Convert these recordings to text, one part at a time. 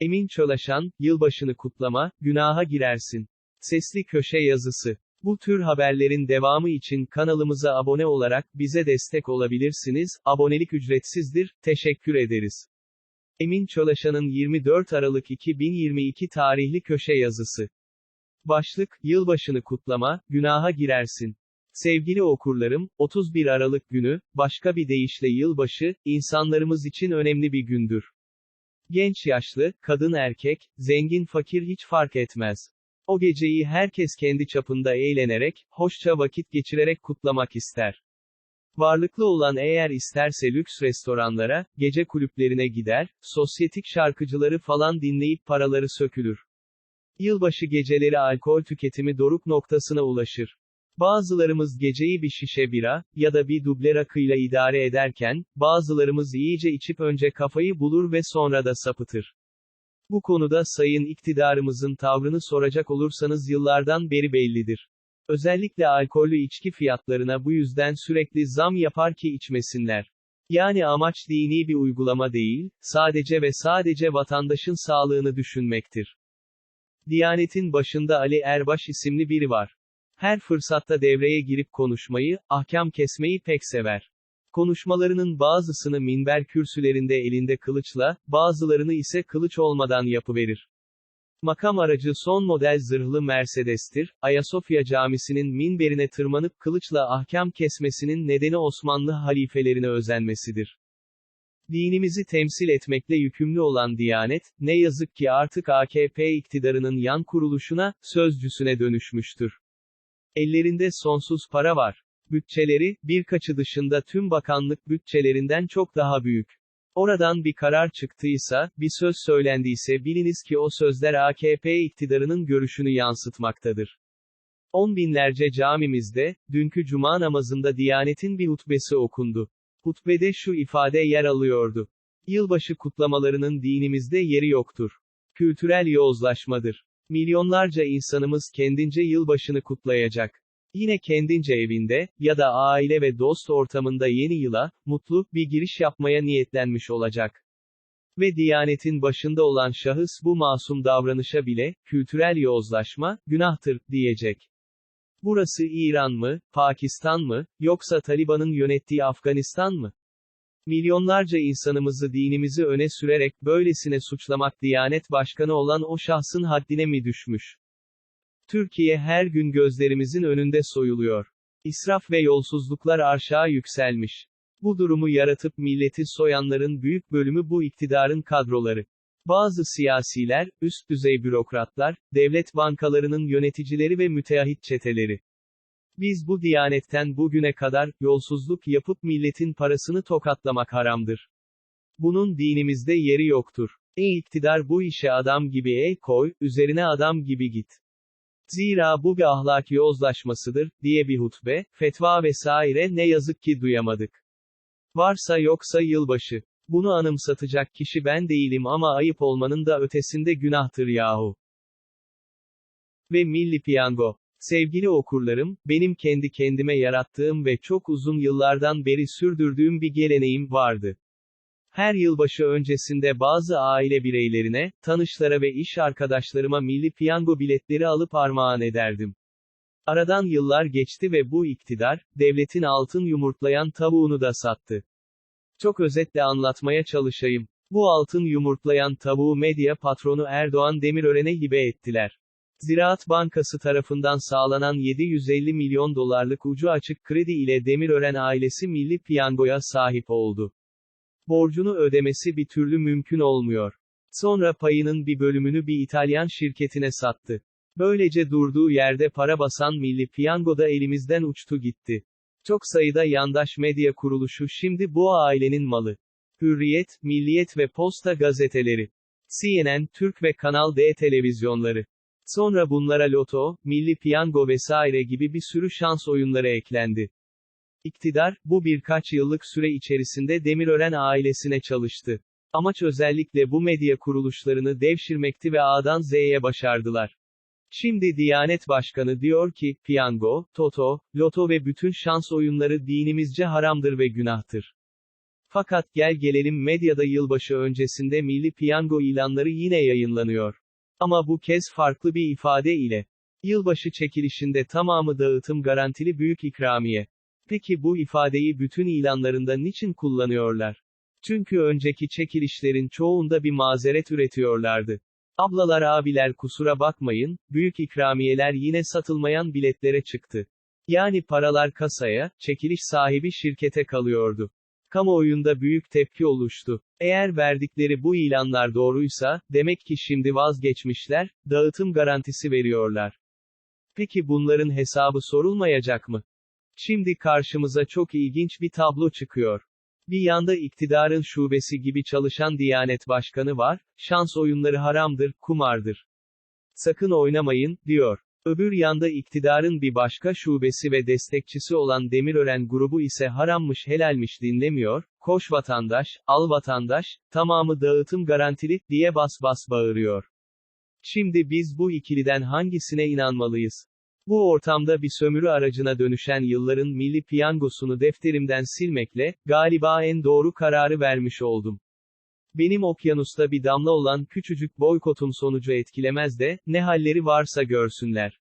Emin Çalışan, yılbaşını kutlama, günaha girersin. Sesli köşe yazısı. Bu tür haberlerin devamı için kanalımıza abone olarak bize destek olabilirsiniz. Abonelik ücretsizdir. Teşekkür ederiz. Emin Çalışan'ın 24 Aralık 2022 tarihli köşe yazısı. Başlık, yılbaşını kutlama, günaha girersin. Sevgili okurlarım, 31 Aralık günü, başka bir deyişle yılbaşı, insanlarımız için önemli bir gündür. Genç yaşlı, kadın erkek, zengin fakir hiç fark etmez. O geceyi herkes kendi çapında eğlenerek, hoşça vakit geçirerek kutlamak ister. Varlıklı olan eğer isterse lüks restoranlara, gece kulüplerine gider, sosyetik şarkıcıları falan dinleyip paraları sökülür. Yılbaşı geceleri alkol tüketimi doruk noktasına ulaşır. Bazılarımız geceyi bir şişe bira, ya da bir duble rakıyla idare ederken, bazılarımız iyice içip önce kafayı bulur ve sonra da sapıtır. Bu konuda sayın iktidarımızın tavrını soracak olursanız yıllardan beri bellidir. Özellikle alkollü içki fiyatlarına bu yüzden sürekli zam yapar ki içmesinler. Yani amaç dini bir uygulama değil, sadece ve sadece vatandaşın sağlığını düşünmektir. Diyanetin başında Ali Erbaş isimli biri var. Her fırsatta devreye girip konuşmayı, ahkam kesmeyi pek sever. Konuşmalarının bazısını minber kürsülerinde elinde kılıçla, bazılarını ise kılıç olmadan yapıverir. Makam aracı son model zırhlı Mercedes'tir, Ayasofya Camisi'nin minberine tırmanıp kılıçla ahkam kesmesinin nedeni Osmanlı halifelerine özenmesidir. Dinimizi temsil etmekle yükümlü olan Diyanet, ne yazık ki artık AKP iktidarının yan kuruluşuna, sözcüsüne dönüşmüştür. Ellerinde sonsuz para var. Bütçeleri, birkaçı dışında tüm bakanlık bütçelerinden çok daha büyük. Oradan bir karar çıktıysa, bir söz söylendiyse biliniz ki o sözler AKP iktidarının görüşünü yansıtmaktadır. On binlerce camimizde, dünkü cuma namazında Diyanet'in bir hutbesi okundu. Hutbede şu ifade yer alıyordu. Yılbaşı kutlamalarının dinimizde yeri yoktur. Kültürel yozlaşmadır. Milyonlarca insanımız kendince yılbaşını kutlayacak. Yine kendince evinde, ya da aile ve dost ortamında yeni yıla, mutlu, bir giriş yapmaya niyetlenmiş olacak. Ve Diyanetin başında olan şahıs bu masum davranışa bile, kültürel yozlaşma, günahtır, diyecek. Burası İran mı, Pakistan mı, yoksa Taliban'ın yönettiği Afganistan mı? Milyonlarca insanımızı dinimizi öne sürerek böylesine suçlamak Diyanet Başkanı olan o şahsın haddine mi düşmüş? Türkiye her gün gözlerimizin önünde soyuluyor. İsraf ve yolsuzluklar aşağı yükselmiş. Bu durumu yaratıp milleti soyanların büyük bölümü bu iktidarın kadroları. Bazı siyasiler, üst düzey bürokratlar, devlet bankalarının yöneticileri ve müteahhit çeteleri. Biz bu diyanetten bugüne kadar, yolsuzluk yapıp milletin parasını tokatlamak haramdır. Bunun dinimizde yeri yoktur. Ey iktidar bu işe adam gibi el koy, üzerine adam gibi git. Zira bu bir ahlaki yozlaşmasıdır, diye bir hutbe, fetva vesaire ne yazık ki duyamadık. Varsa yoksa yılbaşı. Bunu anımsatacak kişi ben değilim ama ayıp olmanın da ötesinde günahtır yahu. Ve Milli Piyango. Sevgili okurlarım, benim kendi kendime yarattığım ve çok uzun yıllardan beri sürdürdüğüm bir geleneğim vardı. Her yılbaşı öncesinde bazı aile bireylerine, tanışlara ve iş arkadaşlarıma milli piyango biletleri alıp armağan ederdim. Aradan yıllar geçti ve bu iktidar, devletin altın yumurtlayan tavuğunu da sattı. Çok özetle anlatmaya çalışayım. Bu altın yumurtlayan tavuğu medya patronu Erdoğan Demirören'e hibe ettiler. Ziraat Bankası tarafından sağlanan 750 milyon dolarlık ucu açık kredi ile Demirören ailesi milli piyangoya sahip oldu. Borcunu ödemesi bir türlü mümkün olmuyor. Sonra payının bir bölümünü bir İtalyan şirketine sattı. Böylece durduğu yerde para basan milli piyango da elimizden uçtu gitti. Çok sayıda yandaş medya kuruluşu şimdi bu ailenin malı. Hürriyet, Milliyet ve Posta gazeteleri. CNN, Türk ve Kanal D televizyonları. Sonra bunlara loto, milli piyango vesaire gibi bir sürü şans oyunları eklendi. İktidar, bu birkaç yıllık süre içerisinde Demirören ailesine çalıştı. Amaç özellikle bu medya kuruluşlarını devşirmekti ve A'dan Z'ye başardılar. Şimdi Diyanet Başkanı diyor ki, piyango, toto, loto ve bütün şans oyunları dinimizce haramdır ve günahtır. Fakat gel gelelim medyada yılbaşı öncesinde milli piyango ilanları yine yayınlanıyor. Ama bu kez farklı bir ifade ile. Yılbaşı çekilişinde tamamı dağıtım garantili büyük ikramiye. Peki bu ifadeyi bütün ilanlarında niçin kullanıyorlar? Çünkü önceki çekilişlerin çoğunda bir mazeret üretiyorlardı. Ablalar abiler kusura bakmayın, büyük ikramiyeler yine satılmayan biletlere çıktı. Yani paralar kasaya, çekiliş sahibi şirkete kalıyordu. Kamuoyunda büyük tepki oluştu. Eğer verdikleri bu ilanlar doğruysa, demek ki şimdi vazgeçmişler, dağıtım garantisi veriyorlar. Peki bunların hesabı sorulmayacak mı? Şimdi karşımıza çok ilginç bir tablo çıkıyor. Bir yanda iktidarın şubesi gibi çalışan Diyanet Başkanı var, şans oyunları haramdır, kumardır. Sakın oynamayın, diyor. Öbür yanda iktidarın bir başka şubesi ve destekçisi olan Demirören grubu ise harammış helalmiş dinlemiyor, koş vatandaş, al vatandaş, tamamı dağıtım garantili, diye bas bas bağırıyor. Şimdi biz bu ikiliden hangisine inanmalıyız? Bu ortamda bir sömürü aracına dönüşen yılların milli piyangosunu defterimden silmekle, galiba en doğru kararı vermiş oldum. Benim okyanusta bir damla olan küçücük boykotum sonucu etkilemez de, ne halleri varsa görsünler.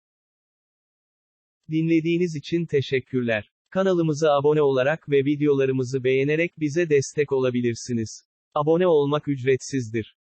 Dinlediğiniz için teşekkürler. Kanalımıza abone olarak ve videolarımızı beğenerek bize destek olabilirsiniz. Abone olmak ücretsizdir.